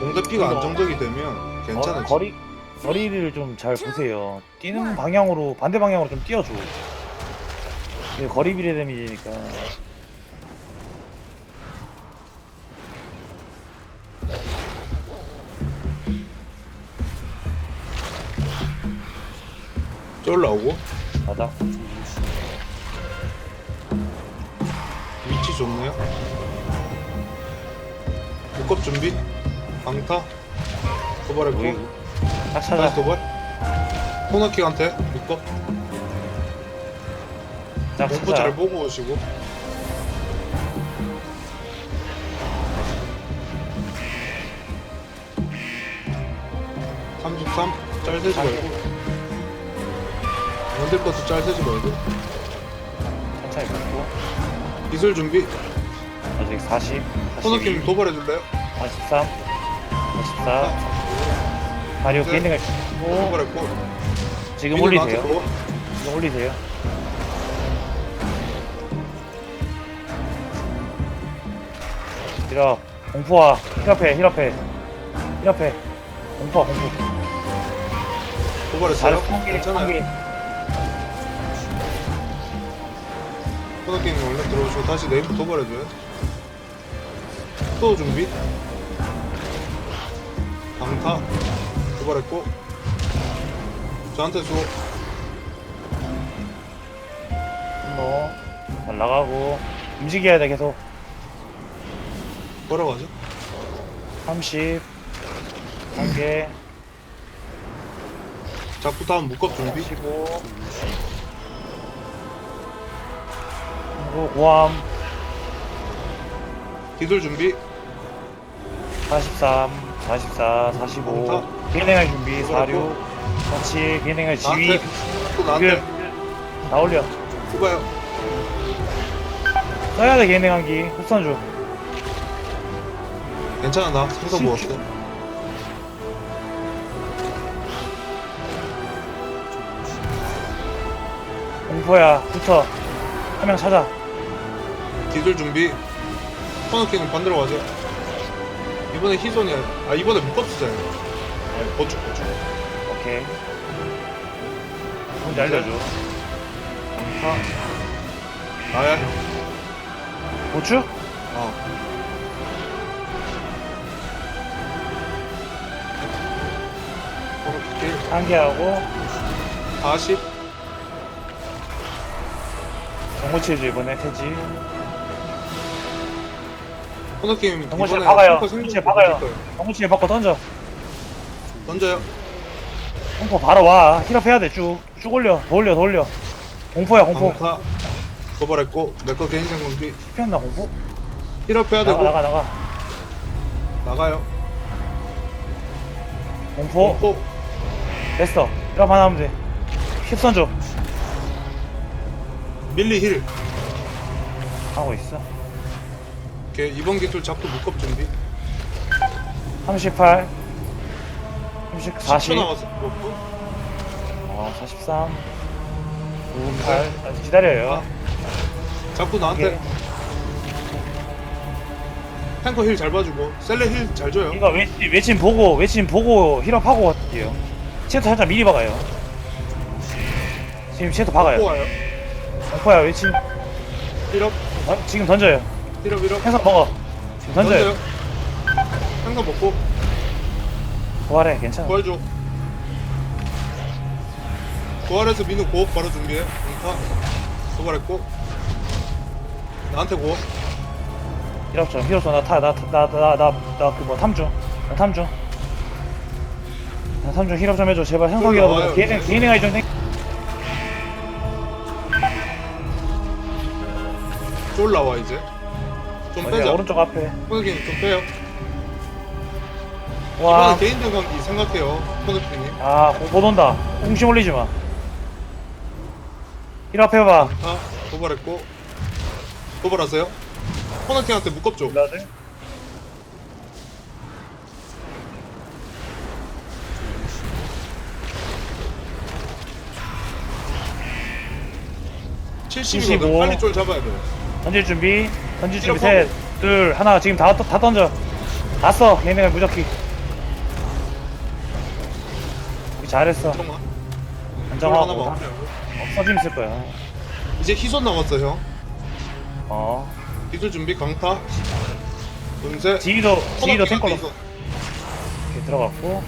공대피가 안정적이 되면 괜찮아. 어, 거리 거리를 좀 잘 보세요. 뛰는 방향으로 반대 방향으로 좀 뛰어줘. 이게 거리 비례 데미지니까. 쫄라오고 바닥. 위치 좋네요. 묶업 준비. 강타. 도발했고. 딱 다시 찾아. 도발. 코너킥한테 묶업. 딱 공부 찾아. 잘 보고 오시고. (33) 짤 세지 말고 만들 것도 짤 세지 말고 천천히 걷고. 기술 준비 아직 40. 42. 코너킥 도발해 줄래요? 43. 44. 다리오 오, 도발했고 지금 올리세요. 지금 올리세요. 힐업. 공포와 힐업해, 힐업해. 힐업해. 공포와 공포. 도발했어요? 잘했어. 한 개, 한 괜찮아요 개. 코너킥 원래 들어오시고 다시 네임프 도발해줘요 또 준비 강타 도발했고 저한테 줘 뭐, 날라가고. 움직여야 돼, 계속. 걸어가죠 30. 한 개. 자꾸 다음 묶업 준비 15. 그리고 고함. 기술 준비 43, 44, 45. 강타. 비행할 준비, 그리고 46. 47, 비행할 지휘. 나한테 또 나한테 다 올려. 후가요 써야 돼, 비행한기. 흡선 줘. 괜찮아 나 상서 모았어 공포야, 붙어. 한 명 찾아. 기술 준비 코너킥은 반대로 가죠 이번에 희손이야 아 이번에 묶업 쓰자요 아니 거축 거축 오케이. 뭔지 알려줘. 강타 나야 고추? 어 코너킥 한개 하고, 40 정고치해줘, 이번에, 태지. 코너킥 정고치에 이번에 박아요. 생각 박아요. 거예요. 정고치에 바꿔 던져. 던져요 공포 바로 와. 힐업 해야 돼, 쭉. 쭉 올려. 더 올려, 더 올려. 공포야, 공포. 강타 도발했고 내 거 개인 생존기 피었나, 공포? 힐업 해야 되고 나가, 나가, 나가. 나가요 공포. 공포 됐어. 힐업 하나 하면 돼. 힙선 줘. 밀리 힐 하고 있어. 오케이 이번 기술 잡고 묶업 준비 38. 30, 10초 40. 남았어 묶고 어, 43. 58. 아, 기다려요. 잡고 나한테 오케이. 탱커 힐 잘 봐주고 셀레 힐 잘 줘요 이거 외, 외침 보고, 외침 보고 힐업하고 할게요. 체트 살짝 미리 박아요. 지금 또 박아요. 와요 공포야, 외침. 힐업 어, 지금 던져요. 힐업 힐업 해서 먹어. 지금 던져요. 탱커 먹고 부활해, 괜찮아. 부활 줘 부활해서 민우 고업 바로 준비해 강타 도발했고 나한테 고업 힐업 좀, 힐업 좀. 나 타, 나, 타- 나, 나, 나, 나, 그 뭐, 탐중. 나 탐중. 나 탐중 힐업 좀 해줘. 제발 현석이라도. 나와요, 개인, 이제. 개인행위 좀 땡. 쫄 나와 이제 좀 빼자 오른쪽 앞에. 코너킹 좀 빼요 와. 이번엔 개인 대관기 생각해요 코너킹이 아, 공포 돈다. 홍심 올리지 마. 힐업 해봐. 아 도발했고 도발하세요 줘 블라드. 칠십이거든 75. 빨리 쫄 잡아야 돼요 던질 준비. 던지 준비 셋, 둘, 하나. 지금 다, 다 던져. 다 써. 얘네가 무적기. 우리 잘했어. 잠깐만. 하나 안정하고. 봐. 써짐 쓸 거야. 이제 희손 나왔어 형. 어. 희손 준비 강타. 은세. 지휘도, 지휘도 탱커로. 이렇게 들어갔고.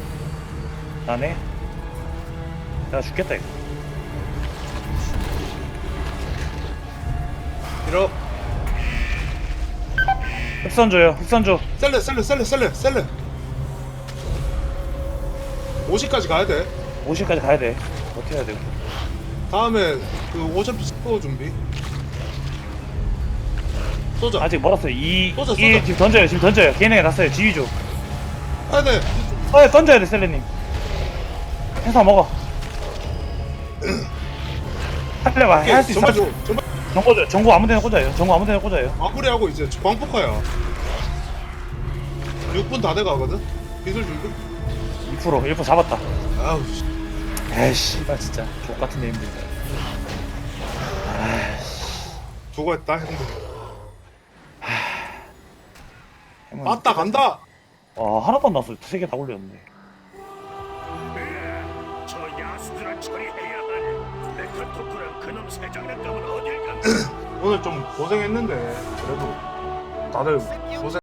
나네. 내가 죽겠다, 이거. 밀어. 흑선 줘요. 흑선 줘. 셀레 셀레 셀레 셀레 셀레. 50까지 가야 돼. 50까지 가야 돼. 버텨야 돼. 다음에 그 오션 스포 준비. 쏘자. 아직 멀었어요. 2, 쏘자, 1 쏘자. 지금 던져요. 지금 던져요. 걔네가 났어요. 지휘 줘. 아 네. 어, 던져야 돼, 셀레님. 행사 먹어. 살려봐. 할수 있어. 정말 줘. 정말 정보 줘. 정보 아무 데나 꽂아요. 정보 아무 데나 꽂아요. 마무리하고 이제 광폭화야. 6분 다 돼가거든. 기술 준비. 2% 1% 잡았다. 아우 씨. 에이씨, 나 진짜 족 같은 네임들. 수고했다 형들. 음. 맞다 간다. 와, 하나도 안 나왔어. 세개 다 올렸는데. 간 오늘 좀 고생했는데 그래도 다들 고생.